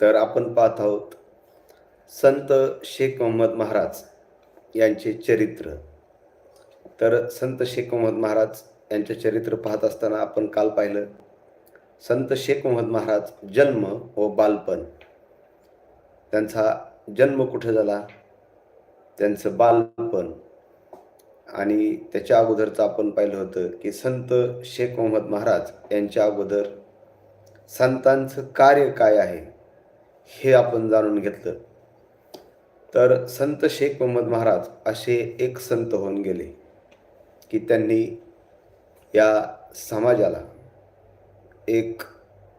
तर आपण पाहत आहोत संत शेख मोहम्मद महाराज यांचे चरित्र. तर संत शेख मोहम्मद महाराज यांचे चरित्र पाहत असताना आपण काल पाहिलं संत शेख मोहम्मद महाराज जन्म व बालपण. त्यांचा जन्म कुठे झाला? त्यांचं बालपण. आणि त्याच्या अगोदरचं आपण पाहिलं होतं की संत शेख मोहम्मद महाराज यांच्या अगोदर संतांचं कार्य काय आहे? हे आपण जाणून घेतलं. तर संत शेख मोहम्मद महाराज असे एक संत होऊन गेले की त्यांनी या समाजाला एक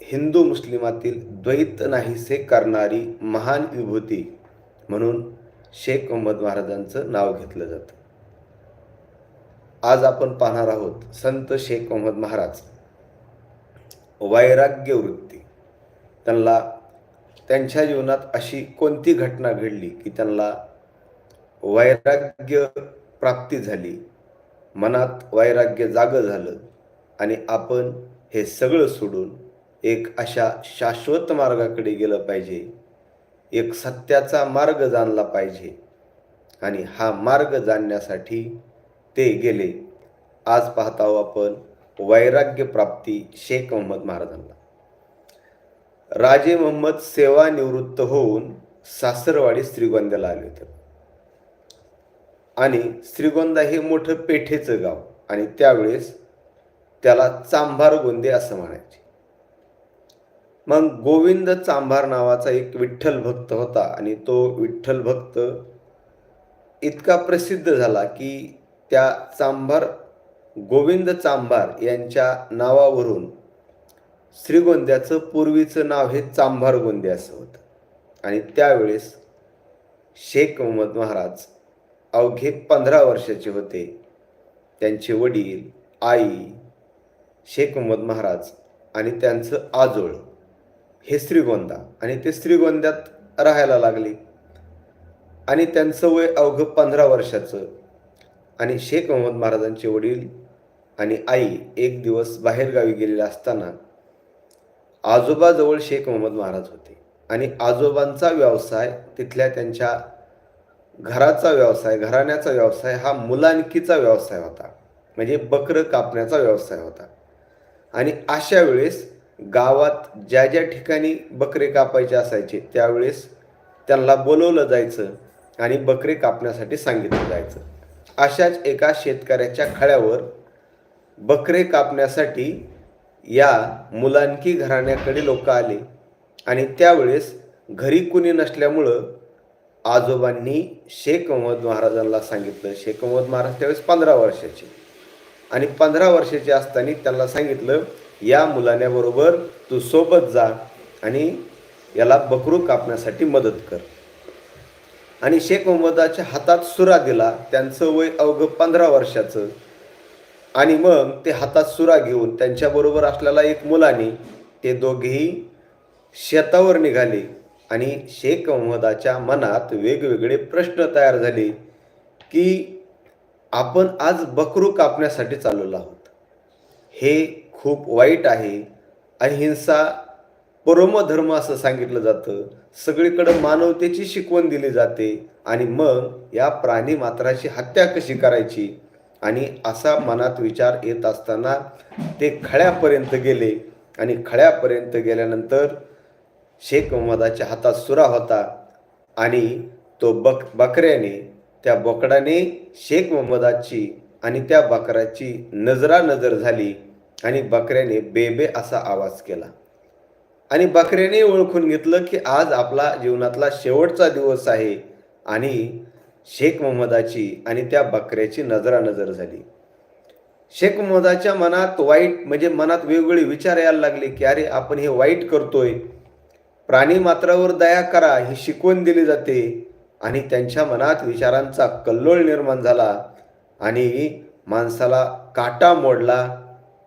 हिंदू मुस्लिमातील द्वैत नाहीसे करणारी महान विभूती म्हणून शेख मोहम्मद महाराजांचं नाव घेतलं जातं. आज आपण पाहणार आहोत संत शेख मोहम्मद महाराज वैराग्य वृत्ती त्यांना त्यांच्या जीवनात अशी कोणती घटना घडली की त्यांना वैराग्य प्राप्ती झाली? मनात वैराग्य जागं झालं आणि आपण हे सगळं सोडून एक अशा शाश्वत मार्गाकडे गेलं पाहिजे. एक सत्याचा मार्ग जाणला पाहिजे आणि हा मार्ग जाणण्यासाठी ते गेले. आज पाहताव आहोत आपण वैराग्य प्राप्ती शेख मोहम्मद महाराजांना. राजे मोहम्मद सेवानिवृत्त होऊन सासरवाडी श्रीगोंद्याला आले होते. आणि श्रीगोंदा हे मोठं पेठेचं गाव आणि त्यावेळेस त्याला चांभार गोंदे असं म्हणायचे. मग गोविंद चांभार नावाचा एक विठ्ठल भक्त होता आणि तो विठ्ठल भक्त इतका प्रसिद्ध झाला की त्या चांभार गोविंद चांभार यांच्या नावावरून श्रीगोंद्याचं पूर्वीचं नाव हे चांभार गोंदे असं होतं. आणि त्यावेळेस शेख मोहम्मद महाराज अवघे पंधरा वर्षाचे होते. त्यांचे वडील आई शेख मोहम्मद महाराज आणि त्यांचं आजोळ हे श्रीगोंदा आणि ते श्रीगोंद्यात राहायला लागले. आणि त्यांचं वय अवघं पंधरा वर्षाचं. आणि शेख मोहम्मद महाराजांचे वडील आणि आई एक दिवस बाहेरगावी गेलेले असताना आजोबाजवळ शेख मोहम्मद महाराज होते. आणि आजोबांचा व्यवसाय तिथल्या त्यांच्या घराचा व्यवसाय घराण्याचा व्यवसाय हा मुलांकीचा व्यवसाय होता. म्हणजे बकरं कापण्याचा व्यवसाय होता. आणि अशा वेळेस गावात ज्या ज्या ठिकाणी बकरे कापायचे असायचे त्यावेळेस त्यांना बोलवलं जायचं आणि बकरे कापण्यासाठी सांगितलं जायचं. अशाच एका शेतकऱ्याच्या खळ्यावर बकरे कापण्यासाठी या मुलांकी घराण्याकडे लोक आले. आणि त्यावेळेस घरी कुणी नसल्यामुळं आजोबांनी शेख मोहम्मद महाराजांना सांगितलं. शेख मोहम्मद महाराज त्यावेळेस पंधरा वर्षाचे. आणि पंधरा वर्षाचे असताना त्यांना सांगितलं या मुलाण्याबरोबर तू सोबत जा आणि याला बकरू कापण्यासाठी मदत कर. आणि शेख मोहम्मदाच्या हातात सुरा दिला. त्यांचं वय अवघं पंधरा वर्षाचं. आणि मग ते हातात सुरा घेऊन त्यांच्याबरोबर असलेला एक मुलाने ते दोघेही शेतावर निघाले आणि शेख मोहम्मदाच्या मनात वेगवेगळे प्रश्न तयार झाले की आपण आज बकरू कापण्यासाठी चाललेलो आहोत. हे खूप वाईट आहे. अहिंसा परमधर्म असं सांगितलं जातं. सगळीकडं मानवतेची शिकवण दिली जाते आणि मग या प्राणी मात्राची हत्या कशी करायची? आणि असा मनात विचार येत असताना ते खळ्यापर्यंत गेले. आणि खळ्यापर्यंत गेल्यानंतर शेख मोहम्मदाच्या हातात सुरा होता आणि तो बक बकऱ्याने त्या बोकडाने शेख मोहम्मदाची आणि त्या बकऱ्याची नजरा नजर झाली आणि बकऱ्याने बेबे असा आवाज केला. आणि बकऱ्याने ओळखून घेतलं की आज आपला जीवनातला शेवटचा दिवस आहे आणि शेख मोहम्मदाची आणि त्या बकऱ्याची नजरा नजर झाली. शेख मोहम्मदाच्या मनात वाईट म्हणजे मनात वेगवेगळे विचार यायला लागले की अरे आपण हे वाईट करतोय. प्राणी मात्रावर दया करा ही शिकवण दिली जाते. आणि त्यांच्या मनात विचारांचा कल्लोळ निर्माण झाला आणि माणसाला काटा मोडला.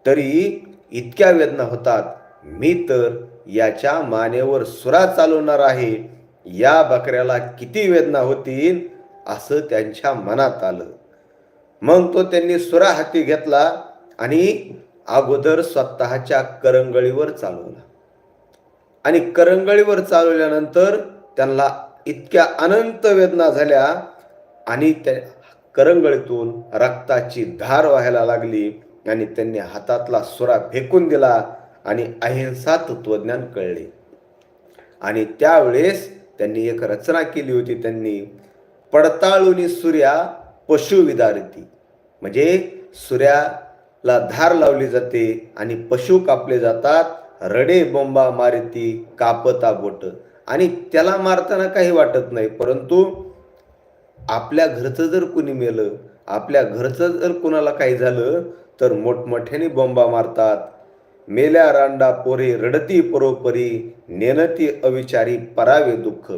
तरी इतक्या वेदना होतात मी तर याच्या मानेवर सुरा चालवणार आहे. या बकऱ्याला किती वेदना होतील? असं त्यांच्या मनात आलं. मग तो त्यांनी सुरा हाती घेतला आणि अगोदर स्वतःच्या करंगळीवर चालवला. आणि करंगळीवर चालवल्यानंतर त्यांना इतक्या अनंत वेदना झाल्या आणि त्या करंगळीतून रक्ताची धार व्हायला लागली आणि त्यांनी हातातला सुरा फेकून दिला आणि अहिंसा तत्वज्ञान कळले. आणि त्यावेळेस त्यांनी एक रचना केली होती त्यांनी पडताळून सूर्या पशु विदारती. म्हणजे सूर्याला धार लावली जाते आणि पशु कापले जातात. रडे बोंबा मारती कापता बोट. आणि त्याला मारताना काही वाटत नाही परंतु आपल्या घरचं जर कुणी मेलं आपल्या घरचं जर कुणाला काही झालं तर मोठमोठ्याने बोंबा मारतात. मेल्या रांडा पोरे रडती परोपरी नेनती अविचारी परावे दुःख.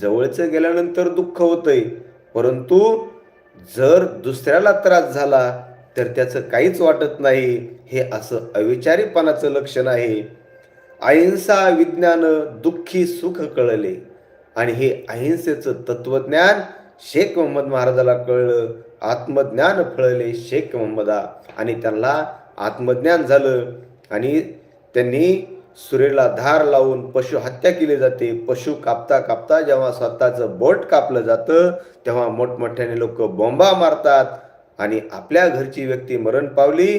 जवळचं गेल्यानंतर दुःख होतंय. परंतु जर दुसऱ्याला त्रास झाला तर त्याचं काहीच वाटत नाही. हे असं अविचारीपणाचं लक्षण आहे. अहिंसा विज्ञान दुःखी सुख कळले. आणि हे अहिंसेचं तत्वज्ञान शेख मोहम्मद महाराजाला कळलं. आत्मज्ञान फळले शेख मोहम्मदा. आणि त्यांना आत्मज्ञान झालं. आणि त्यांनी सुरेला धार लावून पशु हत्या केली जाते. पशु कापता कापता जेव्हा स्वतःचं बोट कापलं जातं तेव्हा मोठमोठ्याने लोक बोंबा मारतात आणि आपल्या घरची व्यक्ती मरण पावली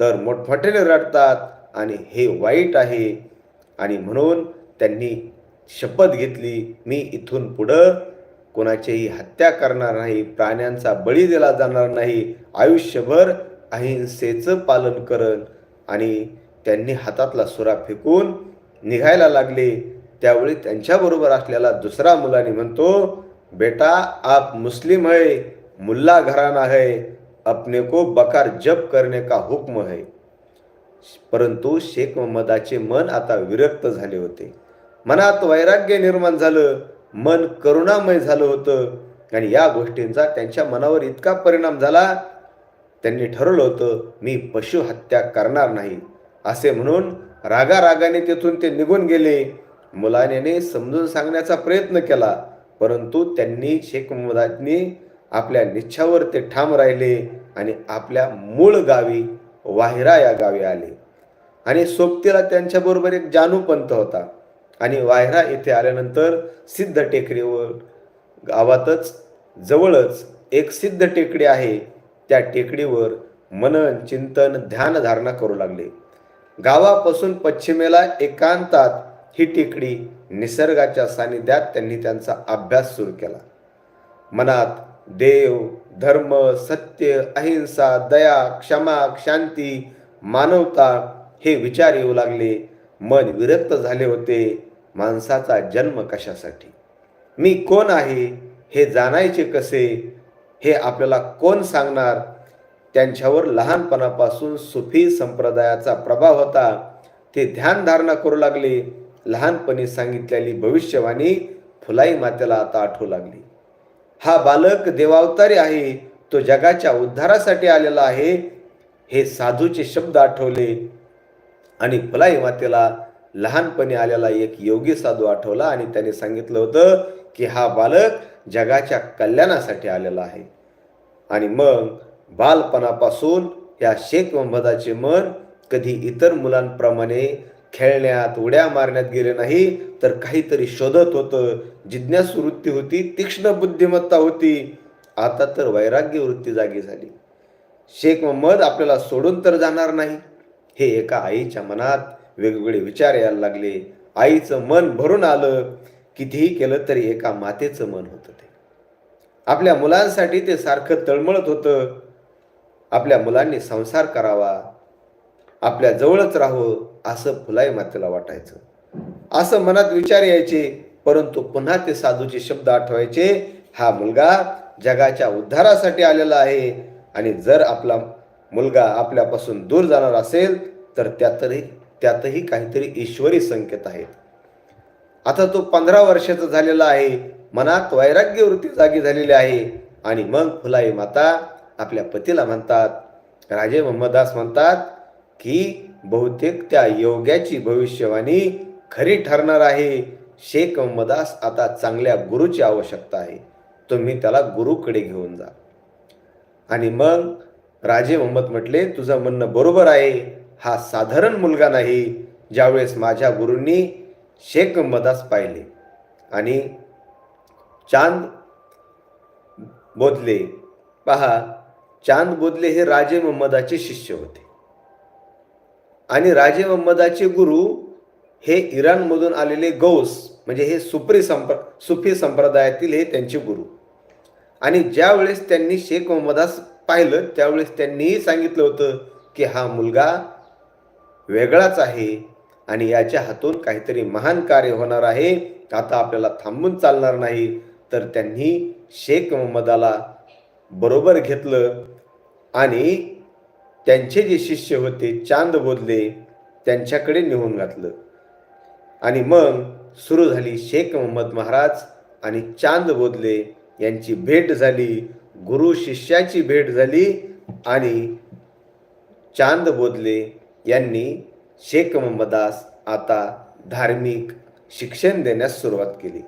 तर मोठमोठ्याने रडतात आणि हे वाईट आहे. आणि म्हणून त्यांनी शपथ घेतली मी इथून पुढं कोणाचीही हत्या करणार नाही प्राण्यांचा बळी दिला जाणार नाही. आयुष्यभर अहिंसेचं पालन करण आणि त्यांनी हातातला सुरा फेकून निघायला लागले. त्यावेळी त्यांच्याबरोबर असलेला दुसरा मुलाने म्हणतो बेटा आप मुस्लिम है मुल्ला घराना है अपने को बकार जप करने का हुक्म है. परंतु शेख मोहम्मदाचे मन आता विरक्त झाले होते. मनात वैराग्य निर्माण झालं मन करुणामय झालं होतं आणि या गोष्टींचा त्यांच्या मनावर इतका परिणाम झाला त्यांनी ठरवलं होतं मी पशु हत्या करणार नाही. असे म्हणून रागारागाने तिथून ते निघून गेले. मुलाने समजून सांगण्याचा प्रयत्न केला परंतु त्यांनी शेख मोहम्मदांनी आपल्या निच्छावर ते ठाम राहिले आणि आपल्या मूळ गावी वाहिरा या गावी आले. आणि सोबतीला त्यांच्याबरोबर एक जानूपंत होता. आणि वायरा येथे आल्यानंतर सिद्ध टेकडीवर गावातच जवळच एक सिद्ध टेकडी आहे. त्या टेकडीवर मनन चिंतन ध्यान धारणा करू लागले. गावापासून पश्चिमेला एकांतात ही टेकडी निसर्गाच्या सानिध्यात त्यांनी त्यांचा अभ्यास सुरू केला. मनात देव धर्म सत्य अहिंसा दया क्षमा शांती मानवता हे विचार येऊ लागले. मन विरक्त झाले होते माणसाचा जन्म कशासाठी? मी कोण आहे? हे जाणायचे कसे? हे आपल्याला कोण सांगणार? त्यांच्यावर लहानपणापासून सुफी संप्रदायाचा प्रभाव होता. ते ध्यानधारणा करू लागले. लहानपणी सांगितलेली भविष्यवाणी फुलाई मातेला आता आठवू लागली. हा बालक देवावतारी आहे. तो जगाच्या उद्धारासाठी आलेला आहे. हे साधूचे शब्द आठवले. आणि फुलाई मातेला लहानपणी आलेला एक योगी साधू आठवला आणि त्याने सांगितलं होतं की हा बालक जगाच्या कल्याणासाठी आलेला आहे. आणि मग बालपणापासून या शेख मोहम्मदाचे मन कधी इतर मुलांप्रमाणे खेळण्यात उड्या मारण्यात गेले नाही तर काहीतरी शोधत होतं. जिज्ञास वृत्ती होती तीक्ष्ण बुद्धिमत्ता होती. आता तर वैराग्य वृत्ती जागी झाली. शेख मोहम्मद आपल्याला सोडून तर जाणार नाही. हे एका आईच्या मनात वेगवेगळे विचार यायला लागले. आईचं मन भरून आलं. कितीही केलं तरी एका मातेचं मन होतं ते. आपल्या मुलांसाठी ते सारखं तळमळत होतं. आपल्या मुलांनी संसार करावा आपल्या जवळच राहावं असं फुलाई मातेला वाटायचं. असं मनात विचार यायचे परंतु पुन्हा ते साधूचे शब्द आठवायचे हा मुलगा जगाच्या उद्धारासाठी आलेला आहे आणि जर आपला मुलगा आपल्यापासून दूर जाणार असेल तर त्यातही त्यातही काहीतरी ईश्वरी संकेत आहेत. आता तो पंधरा वर्षाचा झालेला आहे मनात वैराग्य वृत्ती जागी झालेली आहे आणि मग फुलाई माता आपल्या पतीला म्हणतात. राजे मोहम्मदास म्हणतात की बहुतेक त्या योग्याची भविष्यवाणी खरी ठरणार आहे. शेख मोहम्मदास आता चांगल्या गुरुची आवश्यकता आहे. तुम्ही त्याला गुरुकडे घेऊन जा. आणि मग राजे मोहम्मद म्हटले तुझं म्हणणं बरोबर आहे. हा साधारण मुलगा नाही. ज्यावेळेस माझ्या गुरूंनी शेख मोहम्मदास पाहिले आणि चांद बोधले. पहा चांद बोधले हे राजे मोहम्मदाचे शिष्य होते. आणि राजे मोहम्मदाचे गुरु हे इराणमधून आलेले गौस म्हणजे हे सुप्री संप्र सुफी संप्रदायातील हे त्यांचे गुरु. आणि ज्यावेळेस त्यांनी शेख मोहम्मदास पाहिलं त्यावेळेस त्यांनीही सांगितलं होतं की हा मुलगा वेगळाच आहे आणि याच्या हातून काहीतरी महान कार्य होणार आहे. आता आपल्याला थांबून चालणार नाही. तर त्यांनी शेख मोहम्मदाला बरोबर घेतलं आणि त्यांचे जे शिष्य होते चांद बोधले त्यांच्याकडे नेऊन घातलं. आणि मग सुरू झाली शेख मोहम्मद महाराज आणि चांद बोधले यांची भेट झाली गुरु शिष्याची भेट झाली आणि चांद बोधले यांनी शेख मोहम्मदास आता धार्मिक शिक्षण देण्यास सुरुवात केली.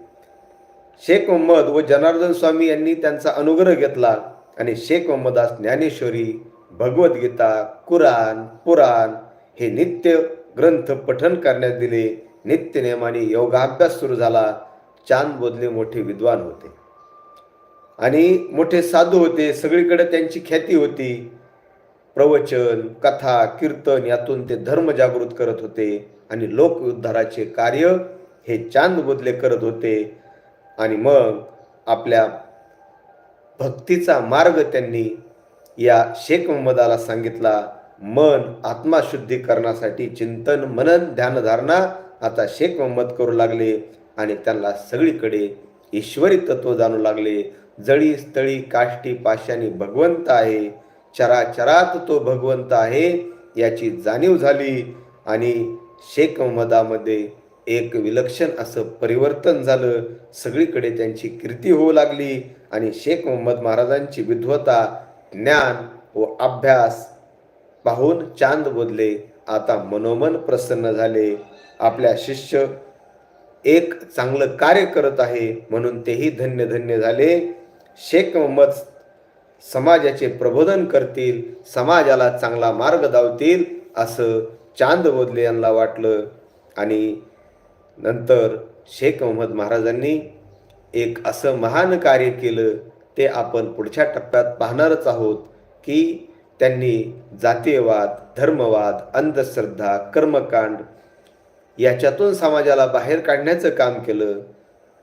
शेख मोहम्मद व जनार्दन स्वामी यांनी त्यांचा अनुग्रह घेतला. आणि शेख मोहम्मदास ज्ञानेश्वरी भगवद्गीता कुराण पुराण हे नित्य ग्रंथ पठन करण्यात दिले. नित्य नियमाने योगाभ्यास सुरू झाला. चांद बोधले मोठे विद्वान होते. आणि मोठे साधू होते. सगळीकडे त्यांची ख्याती होती. प्रवचन कथा कीर्तन यातून ते धर्म जागृत करत होते. आणि लोकउद्धाराचे कार्य हे चांद बोधले करत होते. आणि मग आपल्या भक्तीचा मार्ग त्यांनी या शेख मोहम्मदाला सांगितला. मन आत्माशुद्धीकरणासाठी चिंतन मनन ध्यानधारणा आता शेख मोहम्मद करू लागले आणि त्यांना सगळीकडे ईश्वरी तत्व जाणू लागले. जळी स्थळी काष्टी पाशानी भगवंत आहे. चराचरात तो भगवंत आहे याची जाणीव झाली आणि शेख मोहम्मदामध्ये एक विलक्षण असं परिवर्तन झालं. सगळीकडे त्यांची कीर्ती होऊ लागली. आणि शेख मोहम्मद महाराजांची विद्वता ज्ञान व अभ्यास पाहून चांद बोधले आता मनोमन प्रसन्न झाले. आपल्या शिष्य एक चांगलं कार्य करत आहे म्हणून तेही धन्य धन्य झाले. शेख मोहम्मद समाजाचे प्रबोधन करतील समाजाला चांगला मार्ग दावतील असं चांद बोधले यांना वाटलं. आणि नंतर शेख मोहम्मद महाराजांनी एक असं महान कार्य केलं ते आपण पुढच्या टप्प्यात पाहणारच आहोत की त्यांनी जातीयवाद धर्मवाद अंधश्रद्धा कर्मकांड याच्यातून समाजाला बाहेर काढण्याचं काम केलं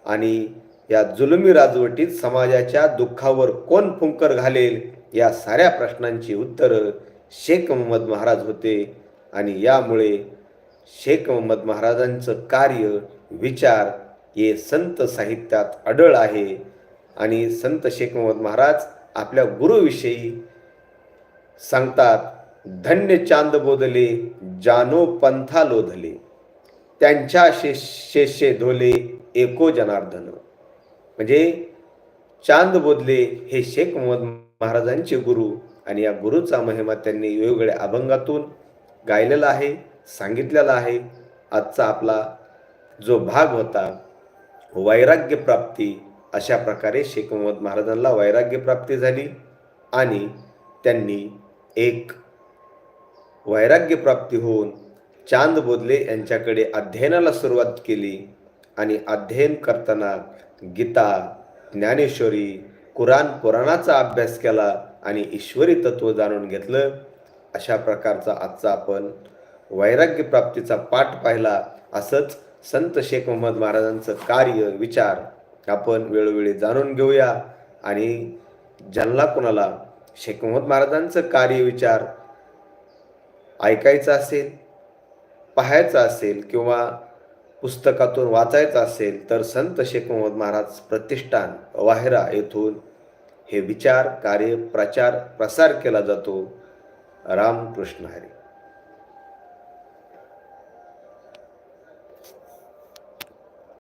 आणि या जुलमी राजवटीत समाजाच्या दुःखावर कोण फुंकर घालेल या साऱ्या प्रश्नांची उत्तरं शेख मोहम्मद महाराज होते आणि यामुळे शेख मोहम्मद महाराजांचं कार्य विचार हे संत साहित्यात अडळ आहे. आणि संत शेख मोहम्मद महाराज आपल्या गुरुविषयी सांगतात धन्य चांद बोधले जानो पंथा लोधले. त्यांच्या शेषे धोले एको जनार्दन. म्हणजे चांद बोधले हे शेख मोहम्मद महाराजांचे गुरु आणि या गुरुचा महिमा त्यांनी वेगवेगळ्या अभंगातून गायलेला आहे सांगितलेला आहे. आजचा आपला जो भाग होता वैराग्य प्राप्ती अशा प्रकारे शेख मोहम्मद महाराजांना वैराग्य प्राप्ती झाली आणि त्यांनी एक वैराग्य प्राप्ती होऊन चांद बोधले यांच्याकडे अध्ययनाला सुरुवात केली आणि अध्ययन करताना गीता ज्ञानेश्वरी कुराण पुराणाचा अभ्यास केला आणि ईश्वरी तत्व जाणून घेतलं. अशा प्रकारचा आजचा आपण वैराग्य प्राप्तीचा पाठ पाहिला असंच संत शेख मोहम्मद महाराजांचं कार्य विचार आपण वेळोवेळी जाणून घेऊया. आणि ज्यांना कोणाला शेख मोहम्मद महाराजांचं कार्य विचार ऐकायचं असेल पाहायचं असेल किंवा पुस्तकातून वाचायचं असेल तर संत शेख मोहम्मद महाराज प्रतिष्ठान वाहेरा येथून हे विचार कार्य प्रचार प्रसार केला जातो. रामकृष्ण हरी.